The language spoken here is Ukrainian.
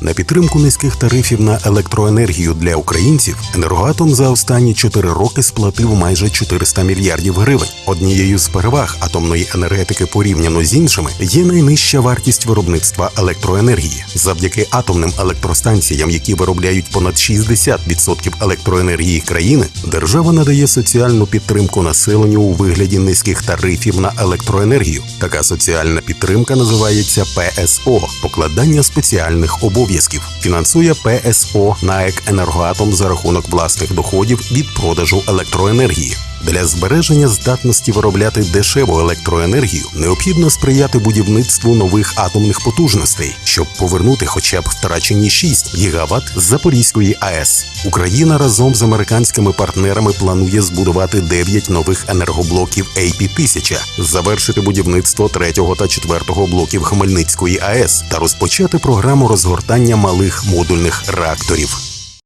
На підтримку низьких тарифів на електроенергію для українців енергоатом за останні 4 роки сплатив майже 400 мільярдів гривень. Однією з переваг атомної енергетики порівняно з іншими є найнижча вартість виробництва електроенергії. Завдяки атомним електростанціям, які виробляють понад 60% електроенергії країни, держава надає соціальну підтримку населенню у вигляді низьких тарифів на електроенергію. Така соціальна підтримка називається ПСО покладання спеціальних обов'язків. Фінансує ПСО НАЕК «Енергоатом» за рахунок власних доходів від продажу електроенергії. Для збереження здатності виробляти дешеву електроенергію необхідно сприяти будівництву нових атомних потужностей, щоб повернути хоча б втрачені 6 гігават з Запорізької АЕС. Україна разом з американськими партнерами планує збудувати 9 нових енергоблоків AP-1000, завершити будівництво 3 та 4 блоків Хмельницької АЕС та розпочати програму розгортання малих модульних реакторів.